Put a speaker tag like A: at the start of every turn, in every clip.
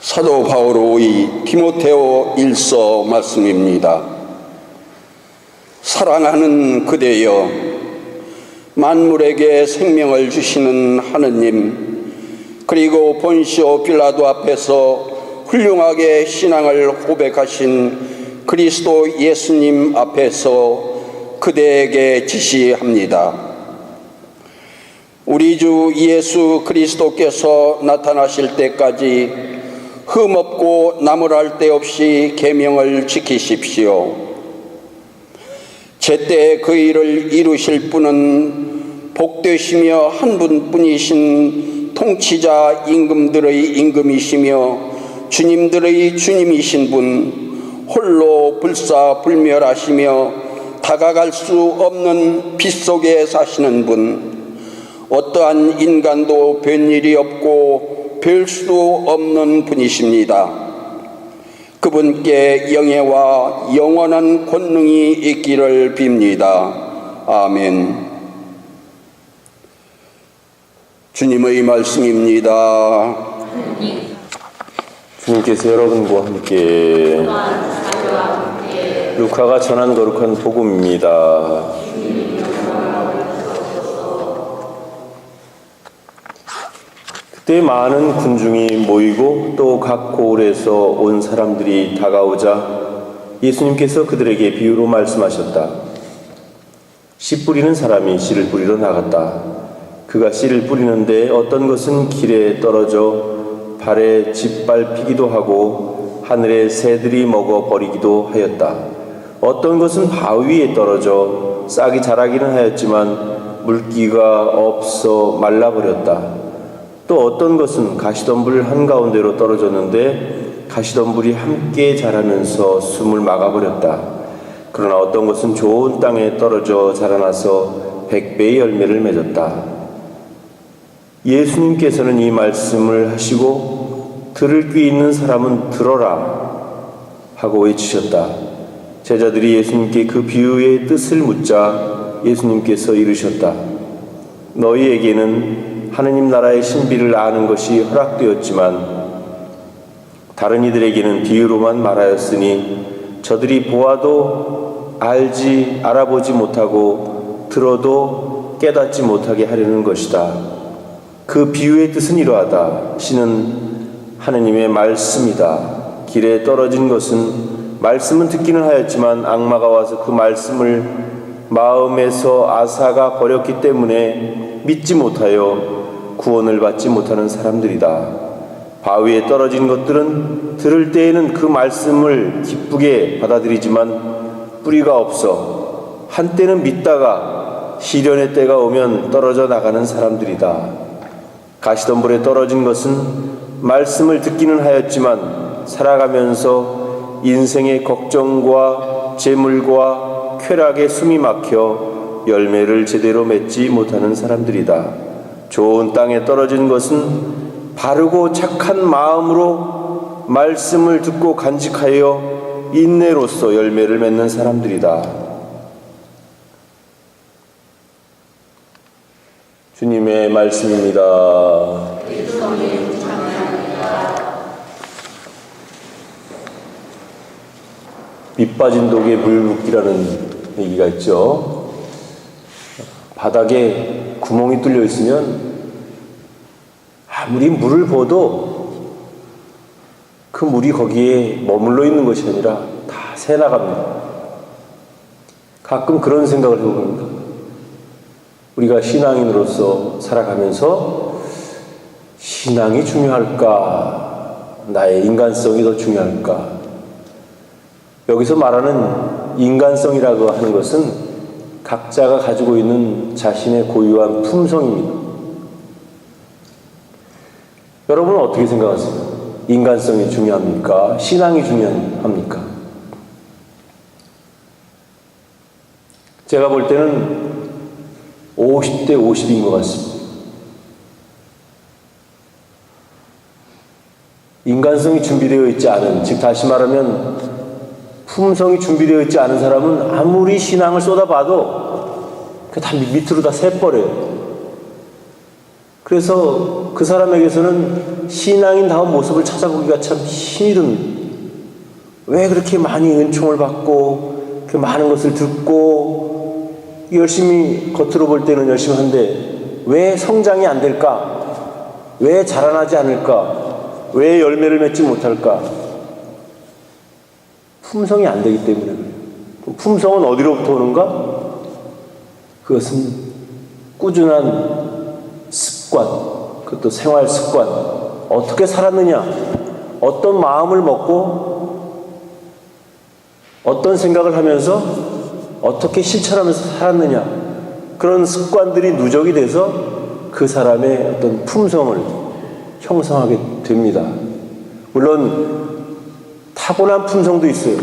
A: 사도 바오로의 디모테오 일서 말씀입니다. 사랑하는 그대여 만물에게 생명을 주시는 하느님 그리고 본시오 빌라도 앞에서 훌륭하게 신앙을 고백하신 그리스도 예수님 앞에서 그대에게 지시합니다. 우리 주 예수 그리스도께서 나타나실 때까지 흠없고 나무랄 데 없이 계명을 지키십시오. 제때 그 일을 이루실 분은 복되시며 한 분뿐이신 통치자 임금들의 임금이시며 주님들의 주님이신 분 홀로 불사불멸하시며 다가갈 수 없는 빛 속에 사시는 분 어떠한 인간도 뵐일이 없고 뵐 수도 없는 분이십니다. 그분께 영예와 영원한 권능이 있기를 빕니다. 아멘. 주님의 말씀입니다.
B: 주님께서 여러분과 함께 루카가 전한 거룩한 복음입니다. 그때 많은 군중이 모이고 또 각 고을에서 온 사람들이 다가오자 예수님께서 그들에게 비유로 말씀하셨다. 씨 뿌리는 사람이 씨를 뿌리러 나갔다. 그가 씨를 뿌리는데 어떤 것은 길에 떨어져 발에 짓밟히기도 하고 하늘에 새들이 먹어 버리기도 하였다. 어떤 것은 바위 위에 떨어져 싹이 자라기는 하였지만 물기가 없어 말라버렸다. 또 어떤 것은 가시덤불 한가운데로 떨어졌는데 가시덤불이 함께 자라면서 숨을 막아버렸다. 그러나 어떤 것은 좋은 땅에 떨어져 자라나서 백배의 열매를 맺었다. 예수님께서는 이 말씀을 하시고 들을 귀 있는 사람은 들어라 하고 외치셨다. 제자들이 예수님께 그 비유의 뜻을 묻자 예수님께서 이르셨다. 너희에게는 하느님 나라의 신비를 아는 것이 허락되었지만 다른 이들에게는 비유로만 말하였으니 저들이 보아도 알지 알아보지 못하고 들어도 깨닫지 못하게 하려는 것이다. 그 비유의 뜻은 이러하다. 신은 하느님의 말씀이다. 길에 떨어진 것은 말씀은 듣기는 하였지만 악마가 와서 그 말씀을 마음에서 아사가 버렸기 때문에 믿지 못하여 구원을 받지 못하는 사람들이다. 바위에 떨어진 것들은 들을 때에는 그 말씀을 기쁘게 받아들이지만 뿌리가 없어 한때는 믿다가 시련의 때가 오면 떨어져 나가는 사람들이다. 가시덤불에 떨어진 것은 말씀을 듣기는 하였지만 살아가면서 인생의 걱정과 재물과 쾌락에 숨이 막혀 열매를 제대로 맺지 못하는 사람들이다. 좋은 땅에 떨어진 것은 바르고 착한 마음으로 말씀을 듣고 간직하여 인내로서 열매를 맺는 사람들이다. 주님의 말씀입니다. 밑 빠진 독에 물 붓기라는 얘기가 있죠. 바닥에 구멍이 뚫려 있으면 아무리 물을 부어도 그 물이 거기에 머물러 있는 것이 아니라 다 새 나갑니다. 가끔 그런 생각을 해봅니다. 우리가 신앙인으로서 살아가면서 신앙이 중요할까? 나의 인간성이 더 중요할까? 여기서 말하는 인간성이라고 하는 것은 각자가 가지고 있는 자신의 고유한 품성입니다. 여러분은 어떻게 생각하세요? 인간성이 중요합니까? 신앙이 중요합니까? 제가 볼 때는 50대 50인 것 같습니다. 인간성이 준비되어 있지 않은, 즉, 다시 말하면, 품성이 준비되어 있지 않은 사람은 아무리 신앙을 쏟아봐도 그다 밑으로 다 새버려요. 그래서 그 사람에게서는 신앙인 다운 모습을 찾아보기가 참 힘이 듭니다. 왜 그렇게 많이 은총을 받고 그 많은 것을 듣고 열심히 겉으로 볼 때는 열심히 한데 왜 성장이 안 될까? 왜 자라나지 않을까? 왜 열매를 맺지 못할까? 품성이 안 되기 때문에 그래요. 그 품성은 어디로부터 오는가? 그것은 꾸준한 습관, 그것도 생활 습관, 어떻게 살았느냐, 어떤 마음을 먹고 어떤 생각을 하면서 어떻게 실천하면서 살았느냐 그런 습관들이 누적이 돼서 그 사람의 어떤 품성을 형성하게 됩니다. 물론 타고난 품성도 있어요.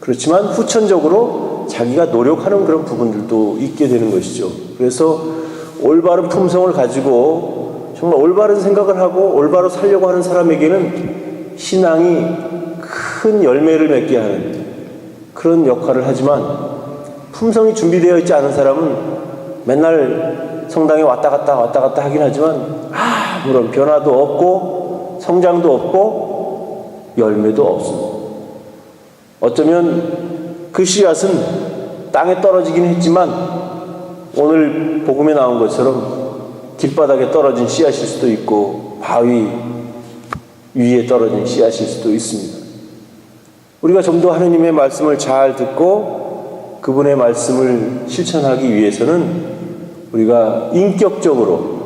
B: 그렇지만 후천적으로 자기가 노력하는 그런 부분들도 있게 되는 것이죠. 그래서 올바른 품성을 가지고 정말 올바른 생각을 하고 올바로 살려고 하는 사람에게는 신앙이 큰 열매를 맺게 하는 그런 역할을 하지만 품성이 준비되어 있지 않은 사람은 맨날 성당에 왔다 갔다 왔다 갔다 하긴 하지만 아무런 변화도 없고 성장도 없고 열매도 없습니다. 어쩌면 그 씨앗은 땅에 떨어지긴 했지만 오늘 복음에 나온 것처럼 길바닥에 떨어진 씨앗일 수도 있고 바위 위에 떨어진 씨앗일 수도 있습니다. 우리가 좀 더 하느님의 말씀을 잘 듣고 그분의 말씀을 실천하기 위해서는 우리가 인격적으로,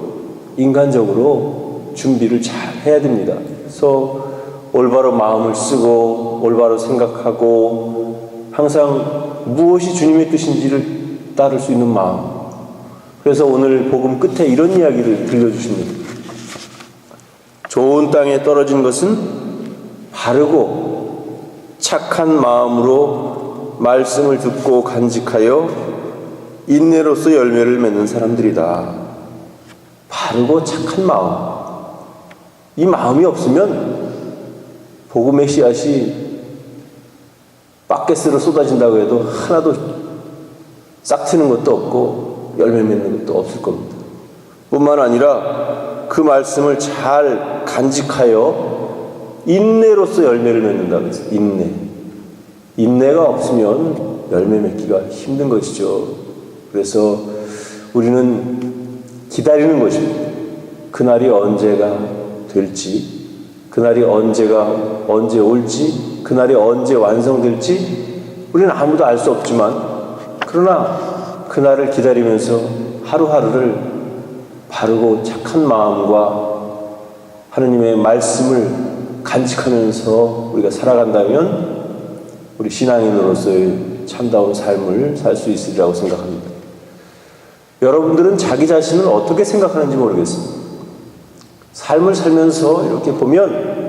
B: 인간적으로 준비를 잘 해야 됩니다. 그래서 올바로 마음을 쓰고, 올바로 생각하고, 항상 무엇이 주님의 뜻인지를 따를 수 있는 마음. 그래서 오늘 복음 끝에 이런 이야기를 들려주십니다. 좋은 땅에 떨어진 것은 바르고 착한 마음으로 말씀을 듣고 간직하여 인내로서 열매를 맺는 사람들이다. 바르고 착한 마음. 이 마음이 없으면 복음의 씨앗이 바켓으로 쏟아진다고 해도 하나도 싹 트는 것도 없고 열매 맺는 것도 없을 겁니다. 뿐만 아니라 그 말씀을 잘 간직하여 인내로서 열매를 맺는다 그랬어요. 인내. 인내가 없으면 열매 맺기가 힘든 것이죠. 그래서 우리는 기다리는 것입니다. 그날이 언제가 될지, 그날이 언제가 언제 올지, 그날이 언제 완성될지 우리는 아무도 알 수 없지만 그러나 그날을 기다리면서 하루하루를 바르고 착한 마음과 하느님의 말씀을 간직하면서 우리가 살아간다면 우리 신앙인으로서의 참다운 삶을 살 수 있으리라고 생각합니다. 여러분들은 자기 자신을 어떻게 생각하는지 모르겠습니다. 삶을 살면서 이렇게 보면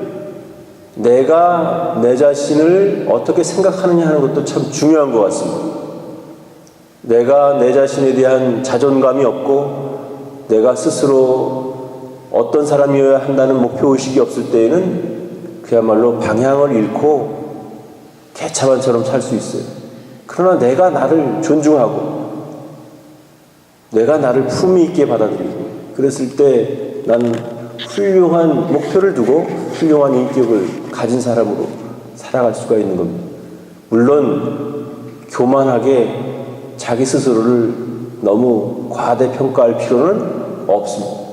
B: 내가 내 자신을 어떻게 생각하느냐 하는 것도 참 중요한 것 같습니다. 내가 내 자신에 대한 자존감이 없고 내가 스스로 어떤 사람이어야 한다는 목표의식이 없을 때에는 그야말로 방향을 잃고 개차반처럼 살 수 있어요. 그러나 내가 나를 존중하고 내가 나를 품위 있게 받아들이고 그랬을 때 나는 훌륭한 목표를 두고 훌륭한 인격을 가진 사람으로 살아갈 수가 있는 겁니다. 물론 교만하게 자기 스스로를 너무 과대평가할 필요는 없습니다.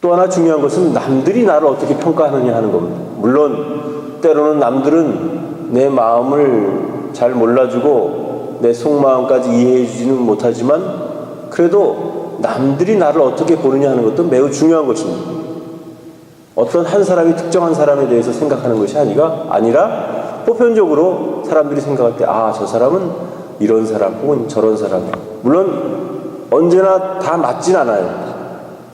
B: 또 하나 중요한 것은 남들이 나를 어떻게 평가하느냐 하는 겁니다. 물론 때로는 남들은 내 마음을 잘 몰라주고 내 속마음까지 이해해주지는 못하지만 그래도 남들이 나를 어떻게 보느냐 하는 것도 매우 중요한 것입니다. 어떤 한 사람이 특정한 사람에 대해서 생각하는 것이 아니라, 아니라 보편적으로 사람들이 생각할 때, 아, 저 사람은 이런 사람 혹은 저런 사람. 물론 언제나 다 맞진 않아요.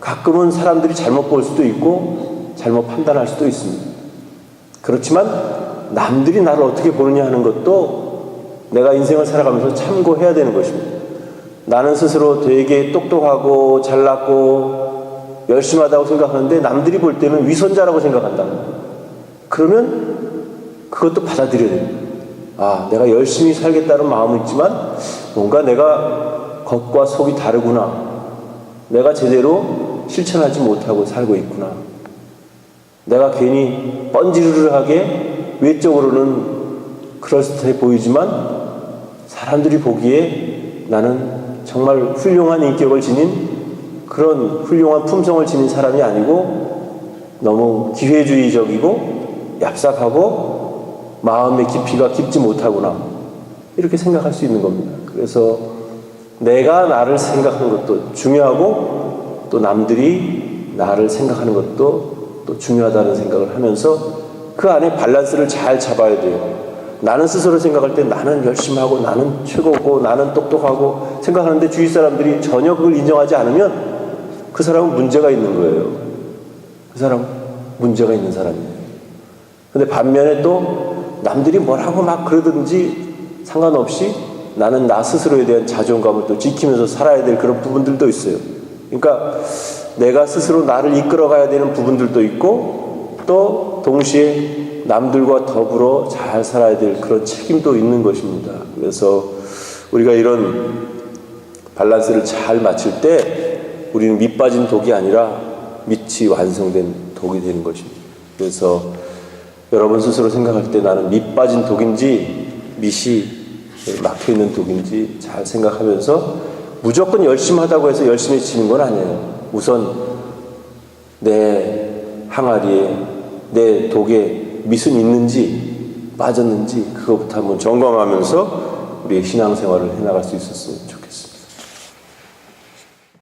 B: 가끔은 사람들이 잘못 볼 수도 있고 잘못 판단할 수도 있습니다. 그렇지만 남들이 나를 어떻게 보느냐 하는 것도 내가 인생을 살아가면서 참고해야 되는 것입니다. 나는 스스로 되게 똑똑하고 잘났고 열심히 하다고 생각하는데 남들이 볼 때는 위선자라고 생각한다. 그러면 그것도 받아들여야 됩니다. 아, 내가 열심히 살겠다는 마음은 있지만 뭔가 내가 겉과 속이 다르구나. 내가 제대로 실천하지 못하고 살고 있구나. 내가 괜히 뻔지르르하게 외적으로는 그럴 듯해 보이지만 사람들이 보기에 나는 정말 훌륭한 인격을 지닌 그런 훌륭한 품성을 지닌 사람이 아니고 너무 기회주의적이고 얍삽하고 마음의 깊이가 깊지 못하구나. 이렇게 생각할 수 있는 겁니다. 그래서 내가 나를 생각하는 것도 중요하고 또 남들이 나를 생각하는 것도 또 중요하다는 생각을 하면서 그 안에 밸런스를 잘 잡아야 돼요. 나는 스스로 생각할 때 나는 열심히 하고 나는 최고고 나는 똑똑하고 생각하는데 주위 사람들이 전혀 그걸 인정하지 않으면 그 사람은 문제가 있는 거예요. 그 사람 문제가 있는 사람이에요. 근데 반면에 또 남들이 뭐라고 막 그러든지 상관없이 나는 나 스스로에 대한 자존감을 또 지키면서 살아야 될 그런 부분들도 있어요. 그러니까 내가 스스로 나를 이끌어가야 되는 부분들도 있고 또 동시에 남들과 더불어 잘 살아야 될 그런 책임도 있는 것입니다. 그래서 우리가 이런 밸런스를 잘 맞출 때 우리는 밑 빠진 독이 아니라 밑이 완성된 독이 되는 것입니다. 그래서 여러분 스스로 생각할 때 나는 밑 빠진 독인지 밑이 막혀 있는 독인지 잘 생각하면서 무조건 열심히 하다고 해서 열심히 지는 건 아니에요. 우선 내 항아리에 내 독에 밑은 있는지 빠졌는지 그것부터 한번 점검하면서 우리의 신앙생활을 해나갈 수 있었으면.